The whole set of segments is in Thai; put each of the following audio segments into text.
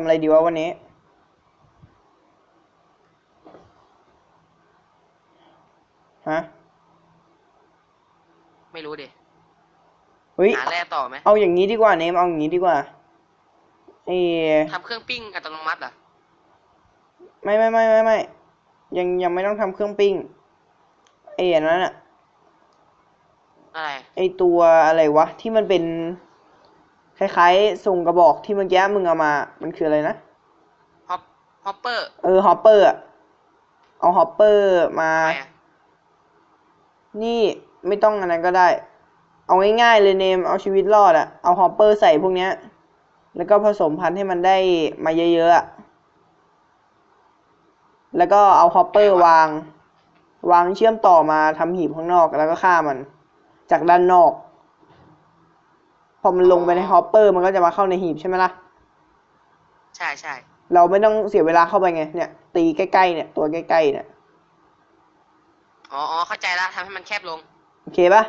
ทำอะไรดีวะวันนี้ ฮะ ไม่รู้ดิเฮ้ย หาแร่ต่อไหมเอาอย่างนี้ดีกว่าเนม เอาอย่างนี้ดีกว่าเอทำเครื่องปิ้งอัตโนมัติเหรอไม่ไม่ไม่ไม่ไม่ ยังยังไม่ต้องทำเครื่องปิ้งไอ้อันนั้นอะอะไร ไอ้ตัวอะไรวะ ที่มันเป็น คล้ายๆส่งกระบอกที่เมื่อกี้มึงเอามา มันคืออะไรนะฮอปฮอปเปอร์ เออฮอปเปอร์อะเอาฮอปเปอร์มาอะไรอะนี่ไม่ต้องอันนั้นก็ได้ เอาง่ายๆเลยเนม เอาชีวิตรอดอะเอาฮอปเปอร์ใส่พวกเนี้ย แล้วก็ผสมพันธุ์ให้มันได้มาเยอะๆอะแล้วก็เอาฮอปเปอร์วาง วางเชื่อมต่อมาทำหีบข้างนอกแล้วก็ฆ่ามัน จากด้านนอก พอมันลงไปในฮอปเปอร์มันก็จะมาเข้าในหีบใช่ไหมล่ะ ใช่ใช่เราไม่ต้องเสียเวลาเข้าไปไง เนี่ย ตีใกล้ๆเนี่ย ตัวใกล้ๆเนี่ย อ๋ออ๋อเข้าใจละทำให้มันแคบลง โอเคปะ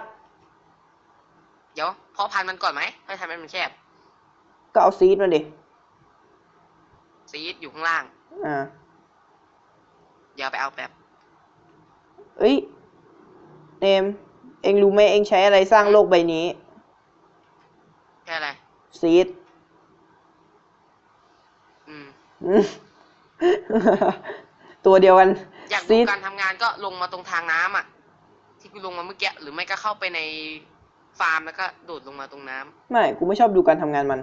เดี๋ยวเพาะพันธุ์มันก่อนไหมให้ทำให้มันแคบ ก็เอาซีดมาดิ ซีดอยู่ข้างล่าง อ่า เดี๋ยวไปเอาแบบเอ้ย เนม เอ็งรู้ไหมเอ็งใช้อะไรสร้างโลกใบนี้แค่อะไร ซีดอืมอืม ตัวเดียวกันอยากดูซีดการทำงานก็ลงมาตรงทางน้ำอะ ที่กูลงมาเมื่อกี้หรือไม่ก็เข้าไปในฟาร์มแล้วก็โดดลงมาตรงน้ำไม่กูไม่ชอบดูการทำงานมัน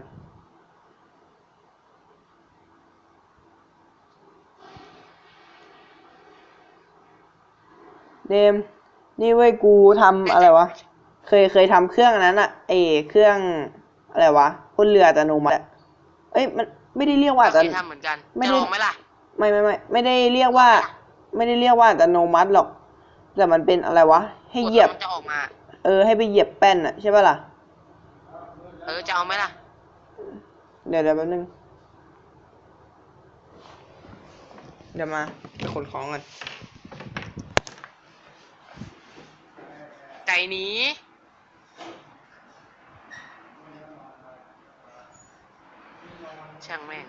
เนม นี่เว้ยกูทำอะไรวะ เคยเคยทำเครื่องอันนั้นอะเอเครื่อง อะไรวะพ่นเรืออัตโนมัติอะเอ้ยมันไม่ได้เรียกว่าอัก็ตเคโนยทำเหมือนกันไม่จะได้ลองไหมล่ะ ไม่ไม่ไม่ไม่ได้เรียกว่า ไม่ได้เรียกว่าอัตโนมัติหรอก แต่มันเป็นอะไรวะ ให้เหยียบ กดแล้วมันจะออกมา เออ ให้ไปเหยียบแป้นอะใช่ป่ะล่ะ เออ จะเอาไหมล่ะ เดี๋ยวเดี๋ยวแป๊บนึง เดี๋ยวมาไปขนของกัน ไก่หนี้ ช่างแม่ง